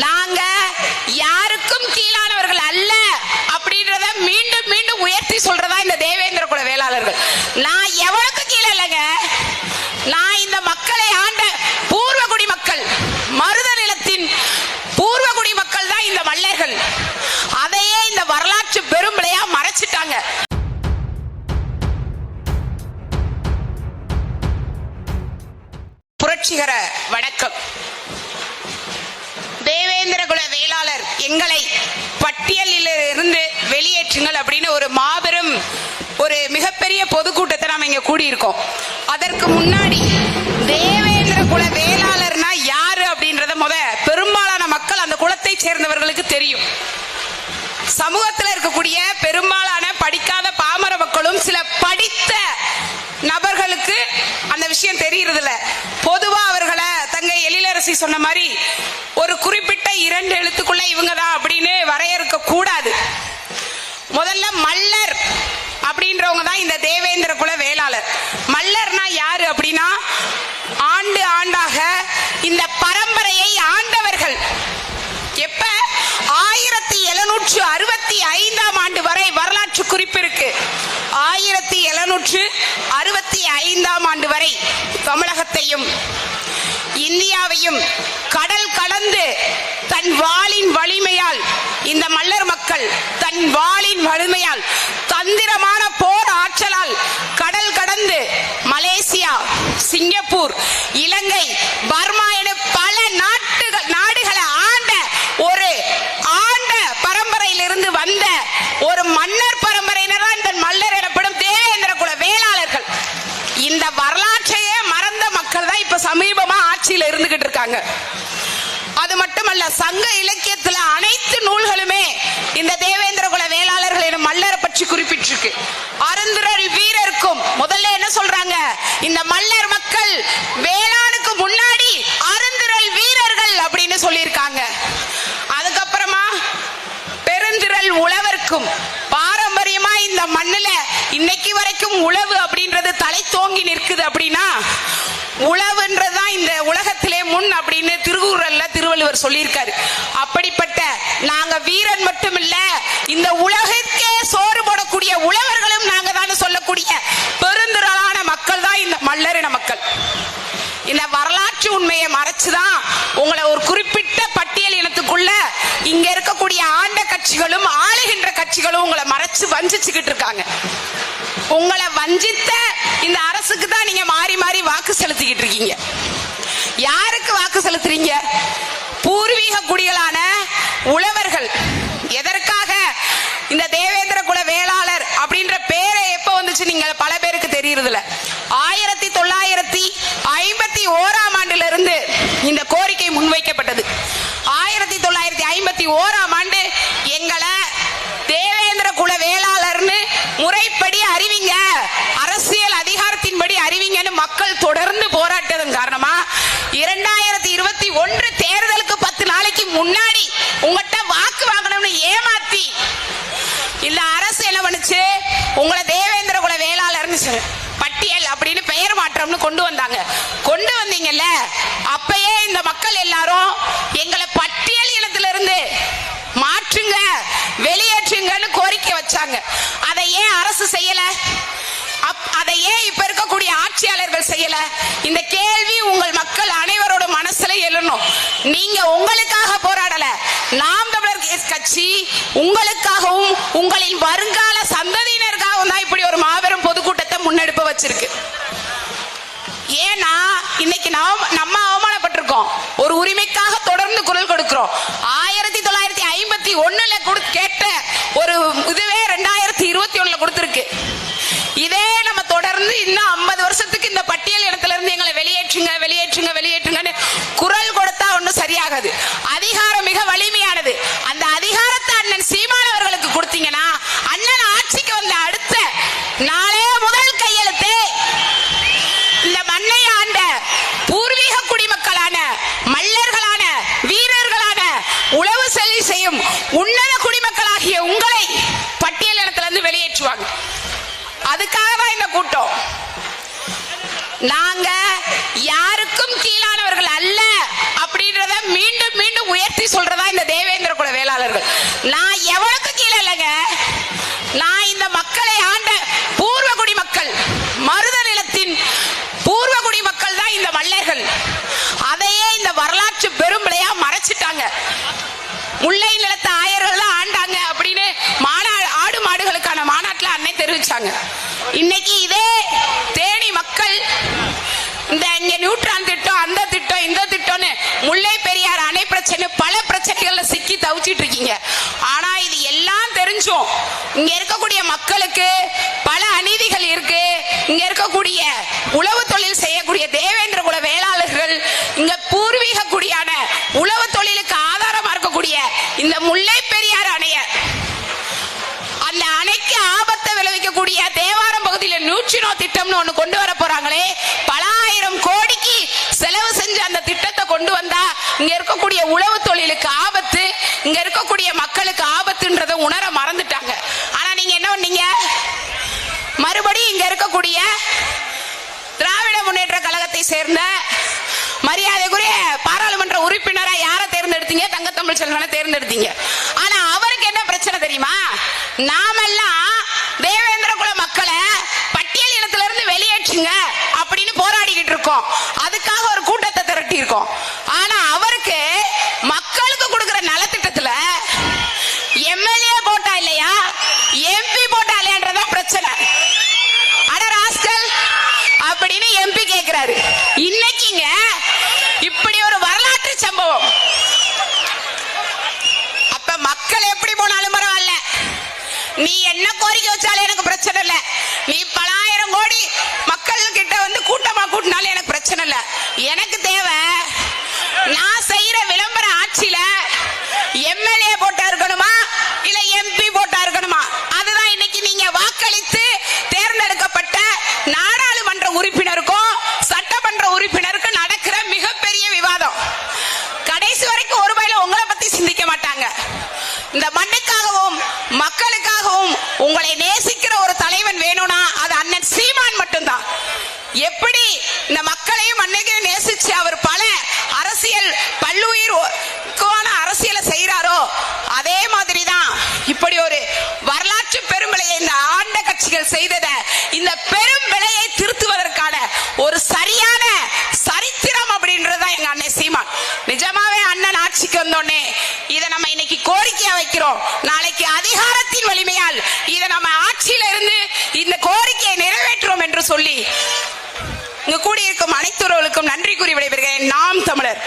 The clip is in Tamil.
நாங்க யாருக்கும் கீழானவர்கள் அல்ல அப்படின்றத மீண்டும் மீண்டும் உயர்த்தி சொல்றதா இந்த தேவேந்திர குல வேளாளர்கள். நான் எவனுக்கும் கீழே இல்லைங்க. நான் இந்த மக்களை ஆண்ட பூர்வகுடி மக்கள் மருத நிலத்தின் பூர்வகுடி மக்கள் தான் இந்த மல்லர்கள் அதையே இந்த வரலாற்று பெரும்பிளையா மறைச்சிட்டாங்க. புரட்சிகர வணக்கம் தேவேந்திர குல வேளாளர் எங்களை பட்டியலில் இருந்து வெளியேற்றுங்கள் அப்படின்னு ஒரு மாபெரும் ஒரு மிகப்பெரிய பொதுக்கூட்டத்தை நாம இங்க அதற்கு முன்னாடி தேவேந்திர குல வேளாளர்னா யாரு அப்படின்றத முத பெரும்பாலான மக்கள் அந்த குலத்தை சேர்ந்தவர்களுக்கு தெரியும். சமூகத்தில் இருக்கக்கூடிய பெரும்பாலான படிக்காத பாமர மக்களும் சில படித்த நபர்களுக்கு அந்த விஷயம் தெரியறது இல்ல பொதுவா அவர்களை தங்கை எழிலரசி சொன்ன மாதிரி ஒரு குறிப்பிட்ட இரண்டு எழுத்துக்குள்ள இவங்க தான் அப்படின்னு வரையறுக்க கூடாது. முதல்ல மல்லர். அப்படின்றவங்க தான் இந்த தேவேந்திர குல வேளாளர். மல்லர்னா யாரு அப்படின்னா ஆண்டு ஆண்டாக இந்த பரம்பரையை ஆண்டவர்கள் எப்ப? ஆயிரத்தி எழுநூற்று அறுபத்தி ஐந்தாம் ஆண்டு வரை வரலாற்று குறிப்பு இருக்கு. ஆயிரத்தி எழுநூற்று அறுபத்தி ஐந்தாம் ஆண்டு வரை தமிழகத்தையும் இந்தியாவையும் கடல் கடந்து தன் வாளின் வலிமையால் இந்த மல்லர் மக்கள் தன் வாளின் வலிமையால் தந்திர போர் ஆற்றலால் கடல் கடந்து மலேசியா சிங்கப்பூர் இலங்கை பர்மா என பல நாட்டுகள் நாடுகளை ஆண்ட ஒரு ஆண்ட பரம்பரையிலிருந்து வந்த ஒரு மன்னர் பரம்பரையினர் இந்த மல்லர் எனப்படும் தேவேந்திர குல வேளாளர்கள். இந்த வரலாற்றையே மறந்த மக்கள் தான் இப்ப சமீபமா ஆட்சியில் இருந்துகிட்டு இருக்காங்க. அது மட்டுமல்ல சங்க இலக்கியத்துல அனைத்து நூல்களுமே இந்த தேவேந்திர குல வேளாளர்கள் என மல்லரை பற்றி குறிப்பிட்டிருக்கு. அருந்துரல் வீரருக்கும் முதல்ல என்ன சொல்றாங்க? இந்த மல்லர் இன்னைக்கு உழவு அப்படின்றது தலை தோங்கி நிற்குது அப்படின்னா உழவுன்றதுதான் இந்த உலகத்திலே முன் அப்படின்னு திருக்குறள்ல திருவள்ளுவர் சொல்லியிருக்காரு. அப்படிப்பட்ட நாங்க வீரன் மட்டும் இல்ல இந்த உலகிற்கே சோறு போடக்கூடிய உழவர்களும் நாங்க தான் சொல்லக்கூடிய பெருந்திரளான மக்கள் தான் இந்த மல்லரின மக்கள். இந்த வரலாற்று உண்மையை மறைச்சுதான் உங்களை ஒரு குறிப்பிட்ட பட்டியல் இனத்துக்குள்ள இங்க இருக்கக்கூடிய ஆண்ட கட்சிகளும் ஆண்ட கட்சிகளும் உங்களை மறைச்சு வஞ்சிச்சுக்கிட்டு இருக்காங்க. உங்களை வஞ்சித்த இந்த அரசுக்கு தான் நீங்க மாறி மாறி வாக்கு செலுத்திக்கிட்டு இருக்கீங்க. யாருக்கு வாக்கு செலுத்துறீங்க? பூர்வீக குடிகளான உழவர்கள். எதற்காக இந்த தேவேந்திர குல வேளாளர் அப்படின்ற பேரை எப்ப வந்துச்சு நீங்க? பல பேருக்கு தெரியறதில்ல. ஆயிரத்தி தொள்ளாயிரத்தி ஐம்பத்தி ஓராம் ஆண்டுல இருந்து இந்த கோரிக்கை முன்வைக்கப்பட்டது. ஆயிரத்தி தொள்ளாயிரத்தி ஐம்பத்தி ஓராம் ஆண்டு எங்களை தேவேந்திர குல வேளாளர்னு முறைப்படி அறிவிங்க அரசியல் அதிகாரத்தின்படி அறிவிங்கன்னு மக்கள் தொடர்ந்து போராட்டதன் காரணமா இரண்டாயிரத்தி இருபத்தி ஒன்று தேர்தலுக்கு பத்து நாளைக்கு முன்னாடி உங்கள்கிட்ட வாக்கு வாங்கணும்னு ஏமாத்தி இந்த அரசு என்ன பண்ணுச்சு? உங்களை தேவேந்திர குல வேளாளர்னு பட்டியல் அப்படின்னு பெயர் மாற்றம்னு கொண்டு வந்தாங்க கொண்டு வந்தீங்கல்ல அப்பயே இந்த மக்கள் எல்லாரும் எங்களை பட்டியல் இனத்திலிருந்து மாற்றுங்க வெளியேற்றுங்கன்னு கோரிக்கை வச்சாங்க அதை ஏன் அரசு செய்யல அப்- அதை ஏன் இப்ப இருக்கக்கூடிய ஆட்சியாளர்கள் செய்யல. இந்த கேள்வி உங்கள் மக்கள் அனைவரோட மனசுல எழணும். நீங்க உங்களுக்காக போராடல. நாம் தமிழர் கட்சி உங்களுக்காகவும் உங்களின் வருங்கால சந்ததியினருக்காகவும் தான் இப்படி ஒரு மாபெரும் பொதுக்கூட்டத்தை முன்னெடுப்பு வச்சிருக்கு. ஏன்னா இன்னைக்கு நாம் நம்ம அவமானப்பட்டிருக்கோம். ஒரு உரிமைக்காக தொடர்ந்து குரல் கொடுக்கிறோம். ஆயிரத்தி தொள்ளாயிரத்தி ஐம்பத்தி ஒண்ணுல கொடு கேட்ட ஒரு இதுவே ரெண்டாயிரத்தி இருபத்தி ஒண்ணுல கொடுத்துருக்கு. ஆகாது அதிகாரம் மிக வலிமையானது. அந்த அதிகாரத்தை அண்ணன் சீமான் அவர்களுக்கு கொடுத்தீங்கன்னா அண்ணன் ஆட்சிக்கு வந்த அடுத்த நாளே முதல் கையெழுத்து இந்த மண்ணை ஆண்ட பூர்வீக குடிமக்களான மல்லர்களான வீரர்களான உழவு செல்வி செய்யும் உன்னத குடிமக்களாகிய உங்களை பட்டியல் இருந்து வெளியேற்றுவாங்க. அதுக்காக தான் இந்த கூட்டம். நாங்க யாருக்கும் கீழானவர்கள் அல்ல அப்படின்றத மீண்டும் மீண்டும் உயர்த்தி சொல்றதா இந்த தேவேந்திர குல வேளாளர்கள்? நான் எவனுக்கு கீழே இல்லைங்க. நான் இந்த மக்களை ஆண்ட பூர்வகுடி மக்கள் மருத நிலத்தின் பூர்வகுடி மக்கள் தான் இந்த மல்லர்கள். அதையே இந்த வரலாற்று பெரும்பிளையா மறைச்சிட்டாங்க. முல்லை நிலத்தை ஆயர்கள் தான் ஆண்டாங்க அப்படின்னு மாநா ஆடு மாடுகளுக்கான மாநாட்டில் அன்னை தெரிவிச்சாங்க. இன்னைக்கு இதே தேனி மக்கள் இந்த இங்க நியூட்ரான் திட்டம் அந்த திட்டம் இந்த திட்டம்னு முல்லை பிரச்சனை பல பிரச்சனைகள்ல சிக்கி தவிச்சிட்டு இருக்கீங்க ஆனா இது எல்லாம் தெரிஞ்சும். இங்க இருக்கக்கூடிய மக்களுக்கு பல அநீதிகள் இருக்கு. இங்க இருக்கக்கூடிய உழவு தொழில் செய்யக்கூடிய தேவேந்திர குல வேளாளர்கள் இங்க பூர்வீக குடியான உழவு தொழிலுக்கு ஆதாரமா இருக்கக்கூடிய இந்த முல்லை பெரியார் அணைய அந்த அணைக்கு ஆபத்தை விளைவிக்கக்கூடிய தேவாரம் பகுதியில நியூட்ரினோ திட்டம்னு ஒன்று கொண்டு வர போறாங்களே பல ஆயிரம் கோடிக்கு செலவு செஞ்சு அந்த திட்டத்தை கொண்டு வந்தா இங்க இருக்கக்கூடிய உழவு தொழிலுக்கு ஆபத்து இங்க இருக்கக்கூடிய மக்களுக்கு ஆபத்துன்றதை உணர மறந்துட்டாங்க ஆனா நீங்க என்ன பண்ணீங்க மறுபடியும் இங்க இருக்கக்கூடிய திராவிட முன்னேற்ற கழகத்தை சேர்ந்த மரியாதைக்குரிய பாராளுமன்ற உறுப்பினரா யாரை தேர்ந்தெடுத்தீங்க? தங்கத்தமிழ் செல்வனை தேர்ந்தெடுத்தீங்க. ஆனா அவருக்கு என்ன பிரச்சனை தெரியுமா? நாமெல்லாம் தேவேந்திர குல மக்களை பட்டியல் இனத்திலிருந்து வெளியேற்றுங்க அப்படின்னு போராடிக்கிட்டு இருக்கோம் அதுக்காக ஒரு கூட்டத்தை திரட்டி இருக்கோம் ஆனா அவருக்கு மக்களுக்கு கொடுக்கிற நலத்திட்டத்துல எம்எல்ஏ போட்டா இல்லையா எம்பி போட்டா இல்லையான்றதா பிரச்சனை அட ராஸ்கல் அப்படின்னு எம்பி கேக்குறாரு. இன்னைக்குங்க இப்படி ஒரு வரலாற்று சம்பவம். அப்ப மக்கள் எப்படி போனாலும் பரவாயில்ல. நீ என்ன கோரிக்கை வச்சாலும் எனக்கு பிரச்சனை இல்ல. நீ பலாயிரம் கோடி மக்கள் கிட்ட வந்து கூட்டமா கூட்டினாலும் எனக்கு பிரச்சனை இல்ல. எனக்கு தேவை நான் செய்யற விளம்பர ஆட்சியில எம்எல்ஏ போட்டா இருக்கணுமா இல்ல எம்பி போட்டா இருக்கணுமா அதுதான் இன்னைக்கு நீங்க வாக்களித்து தேர்ந்தெடுக்கப்பட்ட நாடாளுமன்ற உறுப்பினருக்கும் சட்டமன்ற உறுப்பினருக்கும் நடக்கிற மிகப்பெரிய விவாதம் கடைசி வரைக்கும் ஒரு பயில உங்களை பத்தி சிந்திக்க மாட்டாங்க இந்த மண்ணுக்காகவும் மக்களுக்காகவும் உங்களை நேசிக்கிற ஒரு தலைவன் வேணும்னா அது அண்ணன் சீமான் மட்டும்தான் எப்படி இந்த மக்களையும் மண்ணுக்கு நேசிச்சு அவர் பல அரசியல் பல்லுயிர் க்கான அரசியலை செய்யறாரோ அதே மாதிரி தான் இப்படி ஒரு வரலாற்று பெரும்பிழையை இந்த ஆண்ட கட்சிகள் செய்தத இந்த பெரும் விலையை திருத்துவதற்கான ஒரு சரியான சரித்திரம் அப்படின்றதுதான் எங்க அண்ணன் சீமான் நிஜமாவே அண்ணன் ஆட்சிக்கு வந்தோடனே இதை நம்ம இன்னைக்கு கோரிக்கையா வைக்கிறோம் நாளைக்கு அதிகாரத்தின் வலிமையால் இதை நம்ம ஆட்சியில இருந்து இந்த கோரிக்கையை நிறைவேற்றுவோம் என்று சொல்லி இங்கு கூடியிருக்கும் அனைத்துறவுகளுக்கும் நன்றி கூறி விடைபெறுகிறேன். நாம் தமிழர்.